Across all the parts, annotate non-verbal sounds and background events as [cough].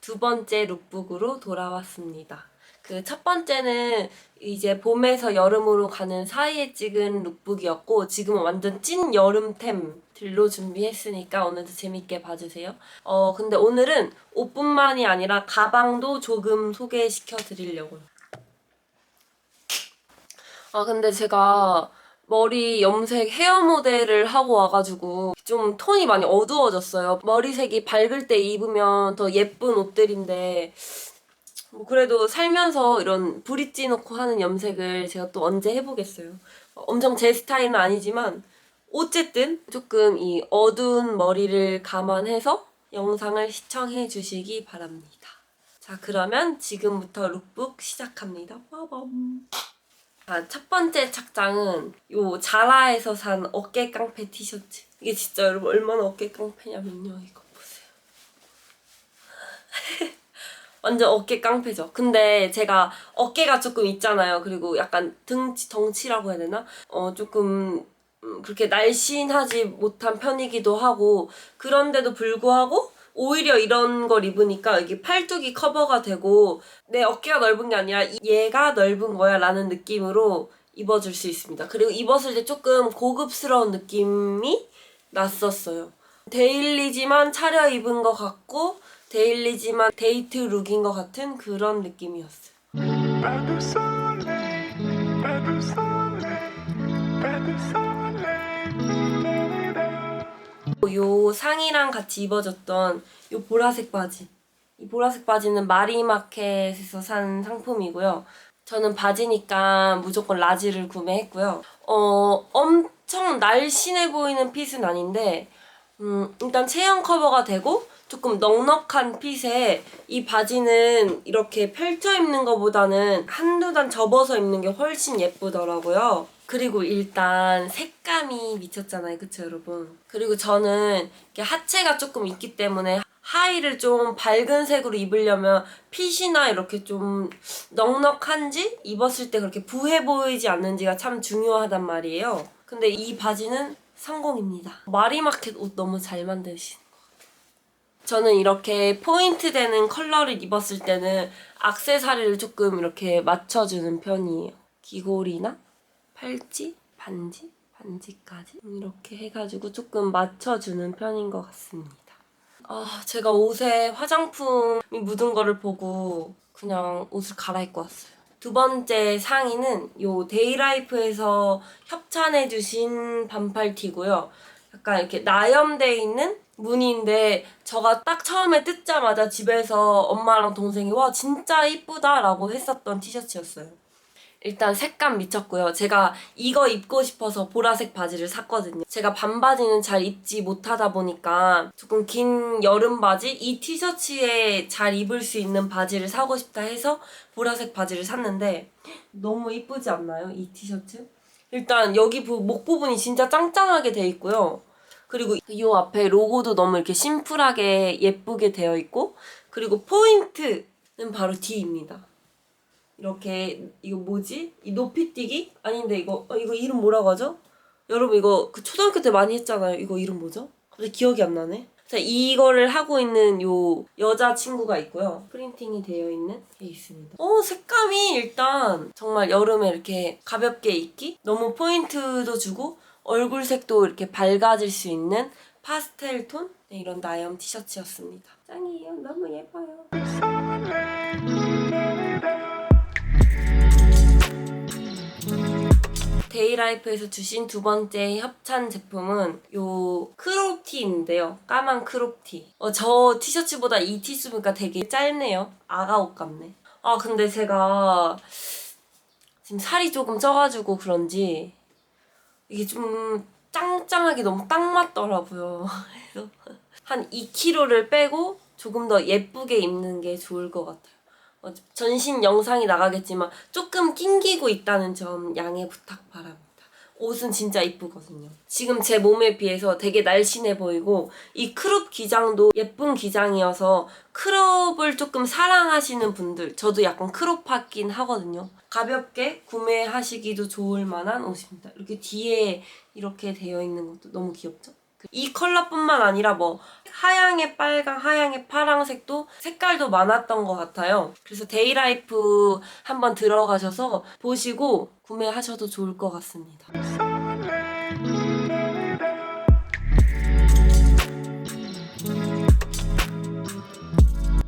두 번째 룩북으로 돌아왔습니다. 그 첫 번째는 이제 봄에서 여름으로 가는 사이에 찍은 룩북이었고 지금은 완전 찐 여름템 들로 준비했으니까 오늘도 재밌게 봐주세요. 어 근데 오늘은 옷뿐만이 아니라 가방도 조금 소개시켜 드리려고요. 아 근데 제가 머리 염색 헤어 모델을 하고 와가지고 좀 톤이 많이 어두워졌어요. 머리색이 밝을 때 입으면 더 예쁜 옷들인데 뭐 그래도 살면서 이런 브릿지 넣고 하는 염색을 제가 또 언제 해보겠어요. 어, 엄청 제 스타일은 아니지만 어쨌든 조금 이 어두운 머리를 감안해서 영상을 시청해 주시기 바랍니다. 자 그러면 지금부터 룩북 시작합니다. 빠밤. 자, 첫 번째 착장은 요 자라에서 산 어깨 깡패 티셔츠. 이게 진짜 여러분 얼마나 어깨 깡패냐면요. 이거 보세요. [laughs] 완전 어깨 깡패죠. 근데 제가 어깨가 조금 있잖아요. 그리고 약간 등치, 덩치라고 해야 되나? 어, 조금 음, 그렇게 날씬하지 못한 편이기도 하고 그런데도 불구하고 오히려 이런 걸 입으니까 여기 팔뚝이 커버가 되고 내 어깨가 넓은 게 아니라 얘가 넓은 거야 라는 느낌으로 입어줄 수 있습니다. 그리고 입었을 때 조금 고급스러운 느낌이 났었어요. 데일리지만 차려입은 것 같고 데일리지만 데이트 룩인 것 같은 그런 느낌이었어요. 요 상의랑 같이 입어줬던 요 보라색 바지. 이 보라색 바지는 마리마켓에서 산 상품이고요. 저는 바지니까 무조건 라지를 구매했고요. 어, 엄청 날씬해 보이는 핏은 아닌데, 음, 일단 체형 커버가 되고, 조금 넉넉한 핏에 이 바지는 이렇게 펼쳐 입는 것보다는 한두 단 접어서 입는 게 훨씬 예쁘더라고요. 그리고 일단 색감이 미쳤잖아요. 그쵸, 여러분? 그리고 저는 이렇게 하체가 조금 있기 때문에 하의를 좀 밝은 색으로 입으려면 핏이나 이렇게 좀 넉넉한지 입었을 때 그렇게 부해 보이지 않는지가 참 중요하단 말이에요. 근데 이 바지는 성공입니다. 마리마켓 옷 너무 잘 만드신 저는 이렇게 포인트 되는 컬러를 입었을 때는 악세사리를 조금 이렇게 맞춰주는 편이에요. 귀걸이나 팔찌, 반지, 반지까지 이렇게 해가지고 조금 맞춰주는 편인 것 같습니다. 아, 제가 옷에 화장품이 묻은 거를 보고 그냥 옷을 갈아입고 왔어요. 두 번째 상의는 요 데이라이프에서 협찬해주신 반팔 티고요. 약간 이렇게 나염돼 있는 무늬인데 저가 딱 처음에 뜯자마자 집에서 엄마랑 동생이 와 진짜 이쁘다 라고 했었던 티셔츠였어요. 일단 색감 미쳤고요. 제가 이거 입고 싶어서 보라색 바지를 샀거든요. 제가 반바지는 잘 입지 못하다 보니까 조금 긴 여름 바지, 이 티셔츠에 잘 입을 수 있는 바지를 사고 싶다 해서 보라색 바지를 샀는데 너무 이쁘지 않나요? 이 티셔츠? 일단 여기 부- 목 부분이 진짜 짱짱하게 돼 있고요. 그리고 이 앞에 로고도 너무 이렇게 심플하게 예쁘게 되어 있고 그리고 포인트는 바로 뒤입니다. 이렇게 이거 뭐지? 이 높이뛰기? 아닌데 이거 어, 이거 이름 뭐라고 하죠? 여러분 이거 그 초등학교 때 많이 했잖아요. 이거 이름 뭐죠? 갑자기 기억이 안 나네. 자, 이거를 하고 있는 요 여자 친구가 있고요. 프린팅이 되어 있는 게 있습니다. 어, 색감이 일단 정말 여름에 이렇게 가볍게 입기? 너무 포인트도 주고 얼굴 색도 이렇게 밝아질 수 있는 파스텔 톤? 네, 이런 나염 티셔츠였습니다. 짱이에요. 너무 예뻐요. 데이라이프에서 주신 두 번째 협찬 제품은 요 크롭티인데요. 까만 크롭티. 어, 저 티셔츠보다 이 티스니까 되게 짧네요. 아가 옷 같네. 아, 근데 제가 지금 살이 조금 쪄가지고 그런지 이게 좀 짱짱하게 너무 딱 맞더라고요. [laughs] 그래서 한 2kg를 빼고 조금 더 예쁘게 입는 게 좋을 것 같아요. 어, 전신 영상이 나가겠지만 조금 낑기고 있다는 점 양해 부탁 바랍니다. 옷은 진짜 이쁘거든요. 지금 제 몸에 비해서 되게 날씬해 보이고 이 크롭 기장도 예쁜 기장이어서 크롭을 조금 사랑하시는 분들 저도 약간 크롭하긴 하거든요. 가볍게 구매하시기도 좋을 만한 옷입니다. 이렇게 뒤에 이렇게 되어 있는 것도 너무 귀엽죠? 이 컬러뿐만 아니라 뭐 하양에 빨강, 하양에 파랑색도 색깔도 많았던 것 같아요. 그래서 데이라이프 한번 들어가셔서 보시고 구매하셔도 좋을 것 같습니다.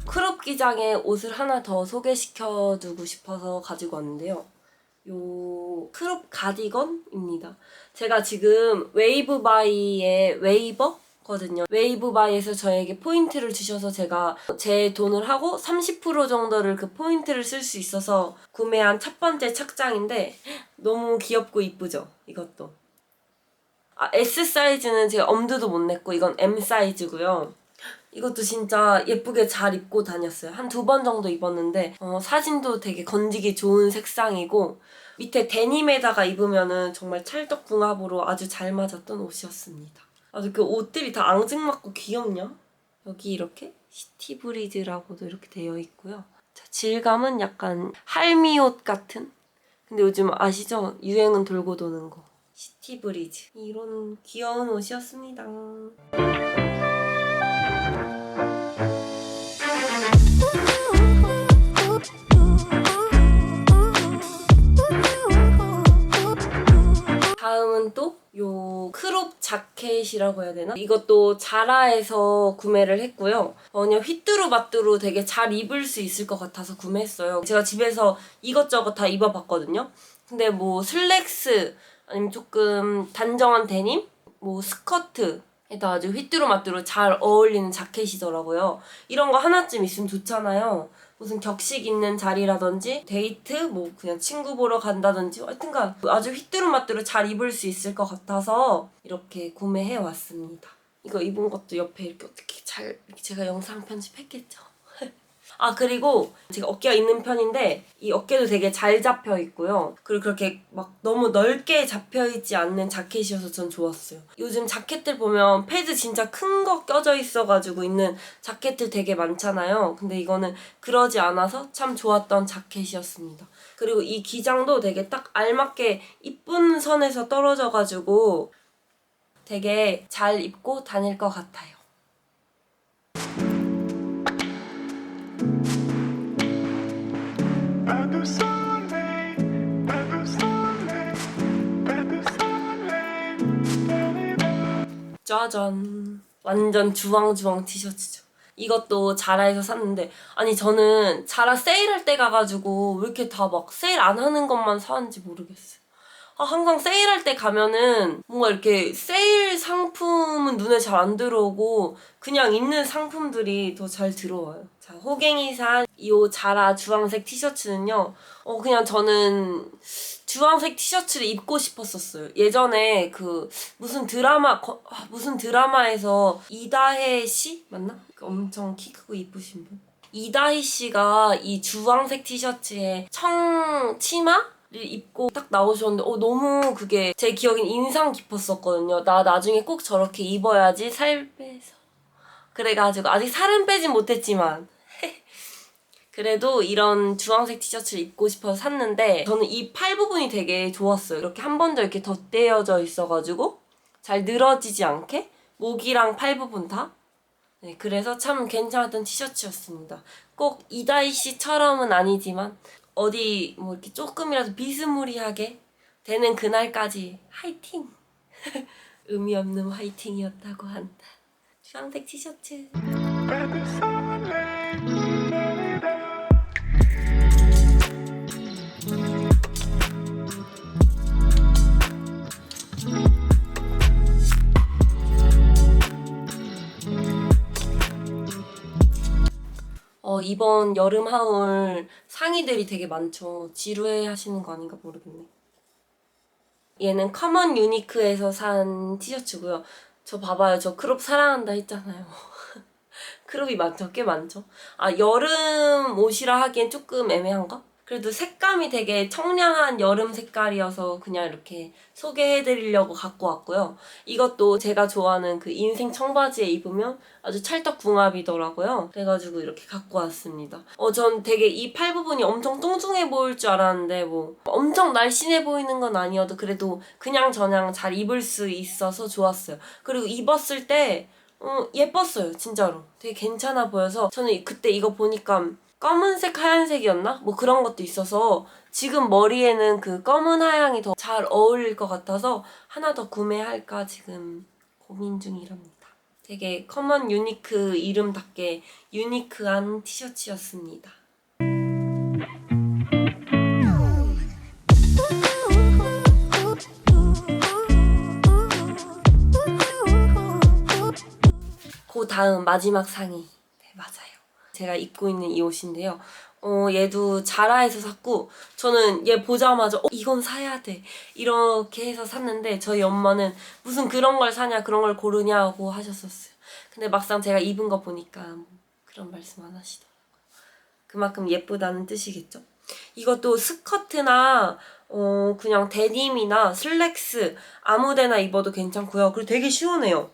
크롭 기장에 옷을 하나 더 소개시켜 두고 싶어서 가지고 왔는데요. 요 크롭 가디건입니다. 제가 지금 웨이브 바이의 웨이버 거든요. 웨이브 바이에서 저에게 포인트를 주셔서 제가 제 돈을 하고 30% 정도를 그 포인트를 쓸 수 있어서 구매한 첫 번째 착장인데 너무 귀엽고 이쁘죠? 이것도. 아, S 사이즈는 제가 엄두도 못 냈고 이건 M 사이즈고요. 이것도 진짜 예쁘게 잘 입고 다녔어요. 한 두 번 정도 입었는데 어, 사진도 되게 건지기 좋은 색상이고 밑에 데님에다가 입으면은 정말 찰떡궁합으로 아주 잘 맞았던 옷이었습니다. 아주 그 옷들이 다 앙증맞고 귀엽냐? 여기 이렇게 시티브리즈라고도 이렇게 되어 있고요. 자, 질감은 약간 할미 옷 같은? 근데 요즘 아시죠? 유행은 돌고 도는 거. 시티브리즈. 이런 귀여운 옷이었습니다. 다음은 또 요 크롭 자켓이라고 해야 되나? 이것도 자라에서 구매를 했고요. 어, 그냥 휘뚜루마뚜루 되게 잘 입을 수 있을 것 같아서 구매했어요. 제가 집에서 이것저것 다 입어봤거든요. 근데 뭐 슬랙스 아니면 조금 단정한 데님, 뭐 스커트 에다 아주 휘뚜루마뚜루 잘 어울리는 자켓이더라고요. 이런 거 하나쯤 있으면 좋잖아요. 무슨 격식 있는 자리라든지 데이트 뭐 그냥 친구 보러 간다든지 하여튼간 아주 휘뚜루마뚜루 잘 입을 수 있을 것 같아서 이렇게 구매해 왔습니다. 이거 입은 것도 옆에 이렇게 어떻게 잘 제가 영상 편집했겠죠. 아 그리고 제가 어깨가 있는 편인데 이 어깨도 되게 잘 잡혀 있고요. 그리고 그렇게 막 너무 넓게 잡혀 있지 않는 자켓이어서 전 좋았어요. 요즘 자켓들 보면 패드 진짜 큰 거 껴져 있어가지고 있는 자켓들 되게 많잖아요. 근데 이거는 그러지 않아서 참 좋았던 자켓이었습니다. 그리고 이 기장도 되게 딱 알맞게 이쁜 선에서 떨어져가지고 되게 잘 입고 다닐 것 같아요. 짜잔. 완전 주황주황 티셔츠죠. 이것도 자라에서 샀는데 아니 저는 자라 세일할 때 가가지고 왜 이렇게 다 막 세일 안 하는 것만 사는지 모르겠어요. 아, 항상 세일할 때 가면은 뭔가 이렇게 세일 상품은 눈에 잘 안 들어오고 그냥 있는 상품들이 더 잘 들어와요. 자, 호갱이 산이 자라 주황색 티셔츠는요. 어 그냥 저는 주황색 티셔츠를 입고 싶었었어요. 예전에 그 무슨 드라마 거- 아, 무슨 드라마에서 이다혜 씨 맞나? 그 엄청 키 크고 이쁘신 분. 이다희 씨가 이 주황색 티셔츠에 청 치마 를 입고 딱 나오셨는데 어 너무 그게 제 기억엔 인상 깊었었거든요. 나 나중에 꼭 저렇게 입어야지 살 빼서. 그래가지고 아직 살은 빼진 못했지만 그래도 이런 주황색 티셔츠를 입고 싶어서 샀는데 저는 이 팔 부분이 되게 좋았어요. 이렇게 한 번 더 이렇게 덧대어져 있어가지고 잘 늘어지지 않게 목이랑 팔 부분 다. 네, 그래서 참 괜찮았던 티셔츠였습니다. 꼭 이다희 씨처럼은 아니지만 어디 뭐 이렇게 조금이라도 비스무리하게 되는 그날까지 화이팅! [laughs] 의미 없는 화이팅이었다고 한다. 주황색 티셔츠. 어, 이번 여름 하울 상의들이 되게 많죠. 지루해 하시는 거 아닌가 모르겠네. 얘는 커먼 유니크에서 산 티셔츠고요. 저 봐봐요. 저 크롭 사랑한다 했잖아요. [laughs] 크롭이 많죠? 꽤 많죠? 아, 여름 옷이라 하기엔 조금 애매한가? 그래도 색감이 되게 청량한 여름 색깔이어서 그냥 이렇게 소개해드리려고 갖고 왔고요. 이것도 제가 좋아하는 그 인생 청바지에 입으면 아주 찰떡궁합이더라고요. 그래가지고 이렇게 갖고 왔습니다. 어, 전 되게 이 팔 부분이 엄청 뚱뚱해 보일 줄 알았는데 뭐 엄청 날씬해 보이는 건 아니어도 그래도 그냥 저냥 잘 입을 수 있어서 좋았어요. 그리고 입었을 때 어, 예뻤어요, 진짜로. 되게 괜찮아 보여서 저는 그때 이거 보니까 검은색, 하얀색이었나? 뭐 그런 것도 있어서 지금 머리에는 그 검은 하양이 더 잘 어울릴 것 같아서 하나 더 구매할까 지금 고민 중이랍니다. 되게 커먼 유니크 이름답게 유니크한 티셔츠였습니다. 그 다음 마지막 상의. 네, 맞아요. 제가 입고 있는 이 옷인데요. 어, 얘도 자라에서 샀고, 저는 얘 보자마자, 어, 이건 사야 돼. 이렇게 해서 샀는데, 저희 엄마는 무슨 그런 걸 사냐, 그런 걸 고르냐고 하셨었어요. 근데 막상 제가 입은 거 보니까 뭐 그런 말씀 안 하시더라고요. 그만큼 예쁘다는 뜻이겠죠? 이것도 스커트나, 어, 그냥 데님이나 슬랙스, 아무 데나 입어도 괜찮고요. 그리고 되게 시원해요.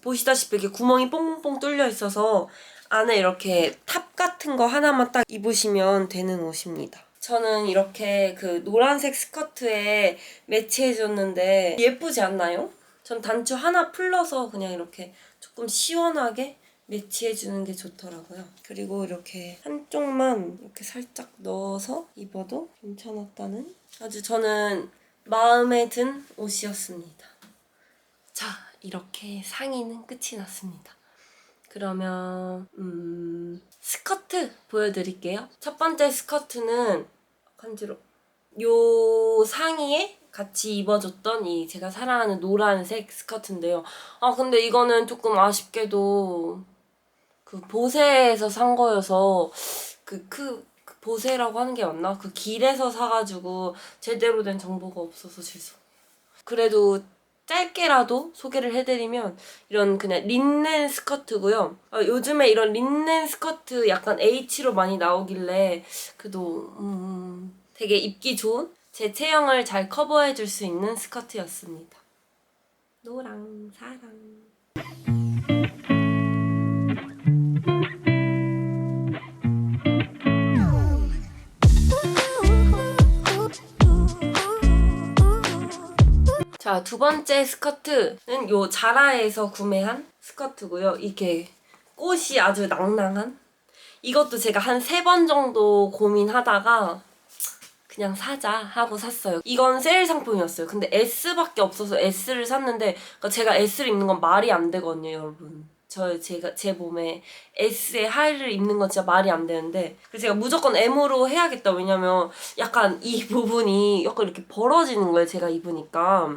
보시다시피 이렇게 구멍이 뽕뽕 뚫려 있어서 안에 이렇게 탑 같은 거 하나만 딱 입으시면 되는 옷입니다. 저는 이렇게 그 노란색 스커트에 매치해줬는데 예쁘지 않나요? 전 단추 하나 풀러서 그냥 이렇게 조금 시원하게 매치해주는 게 좋더라고요. 그리고 이렇게 한쪽만 이렇게 살짝 넣어서 입어도 괜찮았다는 아주 저는 마음에 든 옷이었습니다. 자, 이렇게 상의는 끝이 났습니다. 그러면 음, 스커트 보여드릴게요. 첫 번째 스커트는 간지러. 요 상의에 같이 입어줬던 이 제가 사랑하는 노란색 스커트인데요. 아 근데 이거는 조금 아쉽게도 그 보세에서 산 거여서 그, 그, 그 보세라고 하는 게 맞나? 그 길에서 사가지고 제대로 된 정보가 없어서 죄송해요. 그래도 짧게라도 소개를 해드리면 이런 그냥 린넨 스커트고요. 어, 요즘에 이런 린넨 스커트 약간 H로 많이 나오길래 그래도 음, 되게 입기 좋은 제 체형을 잘 커버해줄 수 있는 스커트였습니다. 노랑 사랑. 자, 두 번째 스커트는 요 자라에서 구매한 스커트고요. 이게 꽃이 아주 낭낭한 이것도 제가 한 세 번 정도 고민하다가 그냥 사자 하고 샀어요. 이건 세일 상품이었어요. 근데 S밖에 없어서 S를 샀는데 그러니까 제가 S를 입는 건 말이 안 되거든요, 여러분. 저 제가 제 몸에 S의 하의를 입는 건 진짜 말이 안 되는데 그래서 제가 무조건 M으로 해야겠다. 왜냐면 약간 이 부분이 약간 이렇게 벌어지는 거예요. 제가 입으니까.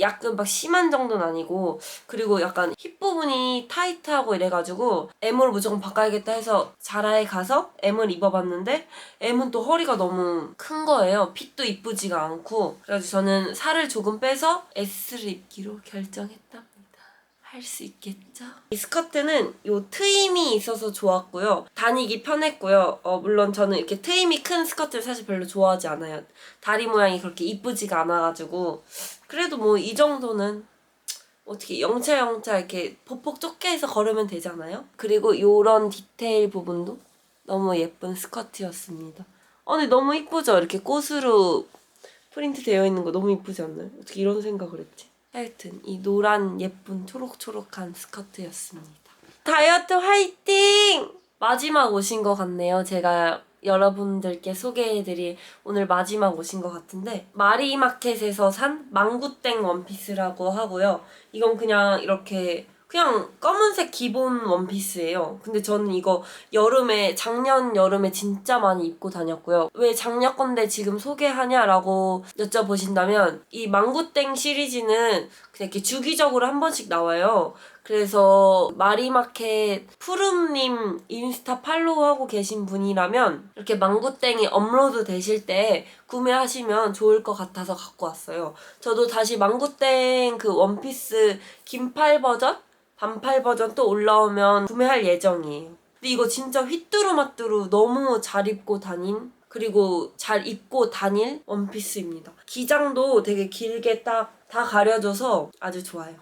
약간 막 심한 정도는 아니고 그리고 약간 힙 부분이 타이트하고 이래가지고 M으로 무조건 바꿔야겠다 해서 자라에 가서 M을 입어봤는데 M은 또 허리가 너무 큰 거예요. 핏도 이쁘지가 않고 그래가지고 저는 살을 조금 빼서 S를 입기로 결정했답니다. 할 수 있겠죠? 이 스커트는 요 트임이 있어서 좋았고요. 다니기 편했고요. 어, 물론 저는 이렇게 트임이 큰 스커트를 사실 별로 좋아하지 않아요. 다리 모양이 그렇게 이쁘지가 않아가지고 그래도 뭐 이 정도는 어떻게 영차 영차 이렇게 보폭 좁게 해서 걸으면 되잖아요. 그리고 요런 디테일 부분도 너무 예쁜 스커트였습니다. 어, 근데 너무 이쁘죠? 이렇게 꽃으로 프린트 되어 있는 거 너무 이쁘지 않나요? 어떻게 이런 생각을 했지? 하여튼 이 노란 예쁜 초록초록한 스커트였습니다. 다이어트 화이팅! 마지막 옷인 것 같네요. 제가 여러분들께 소개해드릴 오늘 마지막 옷인 것 같은데 마리마켓에서 산 망구땡 원피스라고 하고요. 이건 그냥 이렇게 그냥 검은색 기본 원피스예요. 근데 저는 이거 여름에 작년 여름에 진짜 많이 입고 다녔고요. 왜 작년 건데 지금 소개하냐라고 여쭤보신다면 이 망구땡 시리즈는 그냥 이렇게 주기적으로 한 번씩 나와요. 그래서 마리마켓 푸름님 인스타 팔로우하고 계신 분이라면 이렇게 망구땡이 업로드 되실 때 구매하시면 좋을 것 같아서 갖고 왔어요. 저도 다시 망구땡 그 원피스 긴팔 버전, 반팔 버전 또 올라오면 구매할 예정이에요. 근데 이거 진짜 휘뚜루마뚜루 너무 잘 입고 다닌 그리고 잘 입고 다닐 원피스입니다. 기장도 되게 길게 딱 다 가려져서 아주 좋아요.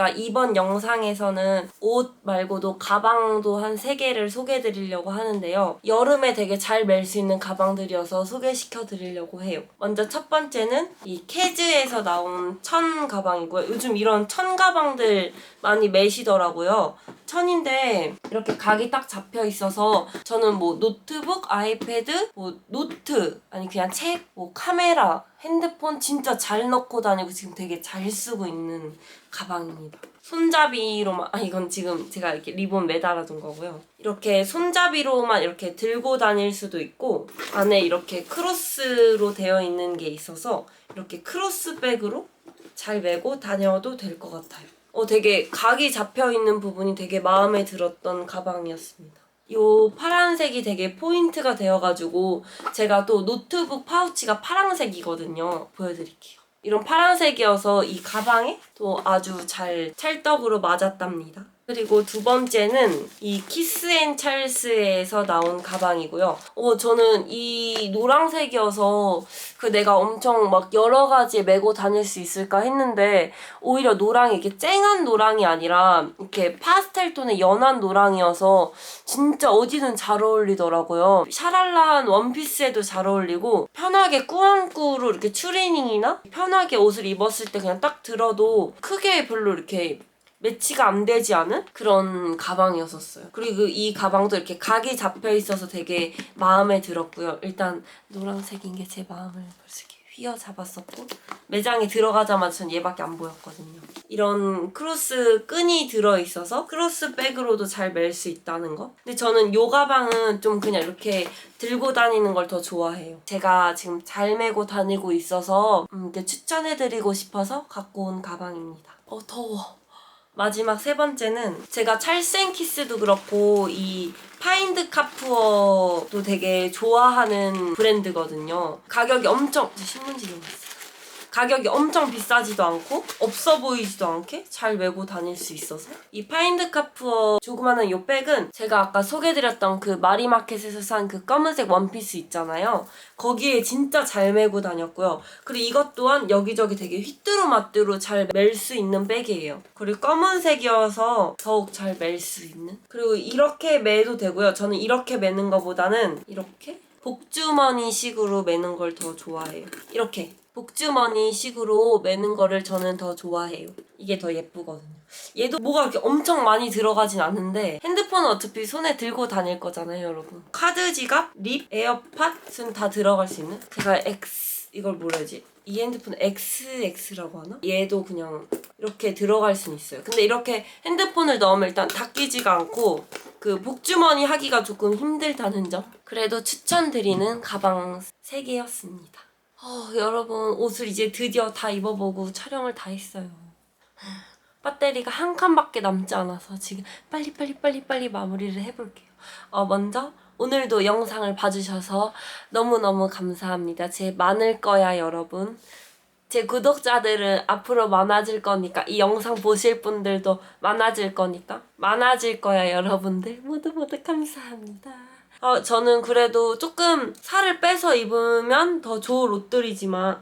제가 이번 영상에서는 옷 말고도 가방도 한 3개를 소개해 드리려고 하는데요. 여름에 되게 잘 멜 수 있는 가방들이어서 소개시켜 드리려고 해요. 먼저 첫 번째는 이 캐즈에서 나온 천 가방이고요. 요즘 이런 천 가방들 많이 매시더라고요. 천인데 이렇게 각이 딱 잡혀 있어서 저는 뭐 노트북, 아이패드, 뭐 노트 아니 그냥 책, 뭐 카메라, 핸드폰 진짜 잘 넣고 다니고 지금 되게 잘 쓰고 있는 가방입니다. 손잡이로만 아 이건 지금 제가 이렇게 리본 매달아둔 거고요. 이렇게 손잡이로만 이렇게 들고 다닐 수도 있고 안에 이렇게 크로스로 되어 있는 게 있어서 이렇게 크로스 백으로 잘 메고 다녀도 될 것 같아요. 어 되게 각이 잡혀 있는 부분이 되게 마음에 들었던 가방이었습니다. 요 파란색이 되게 포인트가 되어가지고 제가 또 노트북 파우치가 파란색이거든요. 보여드릴게요. 이런 파란색이어서 이 가방에 또 아주 잘 찰떡으로 맞았답니다. 그리고 두 번째는 이 키스 앤 찰스에서 나온 가방이고요. 어, 저는 이 노란색이어서 그 내가 엄청 막 여러 가지 메고 다닐 수 있을까 했는데 오히려 노랑이 이렇게 쨍한 노랑이 아니라 이렇게 파스텔 톤의 연한 노랑이어서 진짜 어디든 잘 어울리더라고요. 샤랄라한 원피스에도 잘 어울리고 편하게 꾸안꾸로 이렇게 추리닝이나 편하게 옷을 입었을 때 그냥 딱 들어도 크게 별로 이렇게 매치가 안 되지 않은 그런 가방이었었어요. 그리고 이 가방도 이렇게 각이 잡혀 있어서 되게 마음에 들었고요. 일단 노란색인 게 제 마음을 벌써 이렇게 휘어잡았었고 매장에 들어가자마자 전 얘밖에 안 보였거든요. 이런 크로스 끈이 들어 있어서 크로스 백으로도 잘 멜 수 있다는 거. 근데 저는 요 가방은 좀 그냥 이렇게 들고 다니는 걸 더 좋아해요. 제가 지금 잘 메고 다니고 있어서 음, 추천해드리고 싶어서 갖고 온 가방입니다. 어 더워. 마지막 세 번째는 제가 찰생 키스도 그렇고 이 파인드 카푸어도 되게 좋아하는 브랜드거든요. 가격이 엄청 저 신문지 좀 봤어요. 가격이 엄청 비싸지도 않고 없어 보이지도 않게 잘 메고 다닐 수 있어서 이 파인드 카푸어 조그마한 이 백은 제가 아까 소개드렸던 그 마리마켓에서 산 그 검은색 원피스 있잖아요. 거기에 진짜 잘 메고 다녔고요. 그리고 이것 또한 여기저기 되게 휘뚜루마뚜루 잘 멜 수 있는 백이에요. 그리고 검은색이어서 더욱 잘 멜 수 있는. 그리고 이렇게 매도 되고요. 저는 이렇게 매는 것보다는 이렇게 복주머니 식으로 매는 걸 더 좋아해요. 이렇게 복주머니 식으로 매는 거를 저는 더 좋아해요. 이게 더 예쁘거든요. 얘도 뭐가 이렇게 엄청 많이 들어가진 않는데 핸드폰은 어차피 손에 들고 다닐 거잖아요, 여러분. 카드 지갑, 립, 에어팟은 다 들어갈 수 있는? 제가 X 이걸 뭐라 해야지? 이 핸드폰 XX라고 하나? 얘도 그냥 이렇게 들어갈 수는 있어요. 근데 이렇게 핸드폰을 넣으면 일단 닦이지가 않고 그 복주머니 하기가 조금 힘들다는 점. 그래도 추천드리는 가방 3개였습니다. 어, 여러분 옷을 이제 드디어 다 입어보고 촬영을 다 했어요. 배터리가 한 칸밖에 남지 않아서 지금 빨리 빨리 빨리 빨리 마무리를 해볼게요. 어, 먼저 오늘도 영상을 봐주셔서 너무너무 감사합니다. 제 많을 거야 여러분. 제 구독자들은 앞으로 많아질 거니까 이 영상 보실 분들도 많아질 거니까 많아질 거야 여러분들 모두 모두 감사합니다. 어, 저는 그래도 조금 살을 빼서 입으면 더 좋은 옷들이지만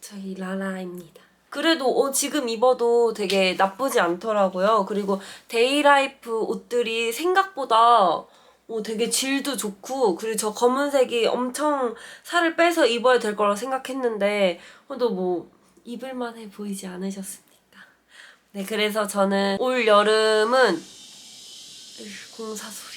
저희 라라입니다. 그래도 어, 지금 입어도 되게 나쁘지 않더라고요. 그리고 데이라이프 옷들이 생각보다 어, 되게 질도 좋고 그리고 저 검은색이 엄청 살을 빼서 입어야 될 거라고 생각했는데 어, 또뭐 입을만해 보이지 않으셨습니까? 네, 그래서 저는 올 여름은 으, 공사 소리.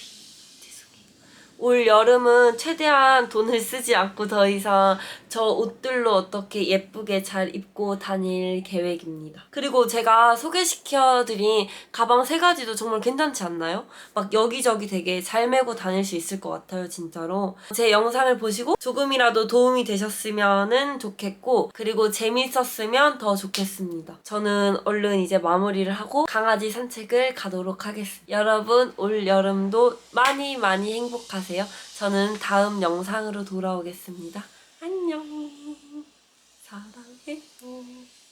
올 여름은 최대한 돈을 쓰지 않고 더 이상 저 옷들로 어떻게 예쁘게 잘 입고 다닐 계획입니다. 그리고 제가 소개시켜드린 가방 세 가지도 정말 괜찮지 않나요? 막 여기저기 되게 잘 메고 다닐 수 있을 것 같아요, 진짜로. 제 영상을 보시고 조금이라도 도움이 되셨으면 좋겠고, 그리고 재밌었으면 더 좋겠습니다. 저는 얼른 이제 마무리를 하고 강아지 산책을 가도록 하겠습니다. 여러분, 올 여름도 많이 많이 행복하세요. 하세요. 저는 다음 영상으로 돌아오겠습니다. 안녕. 사랑해요.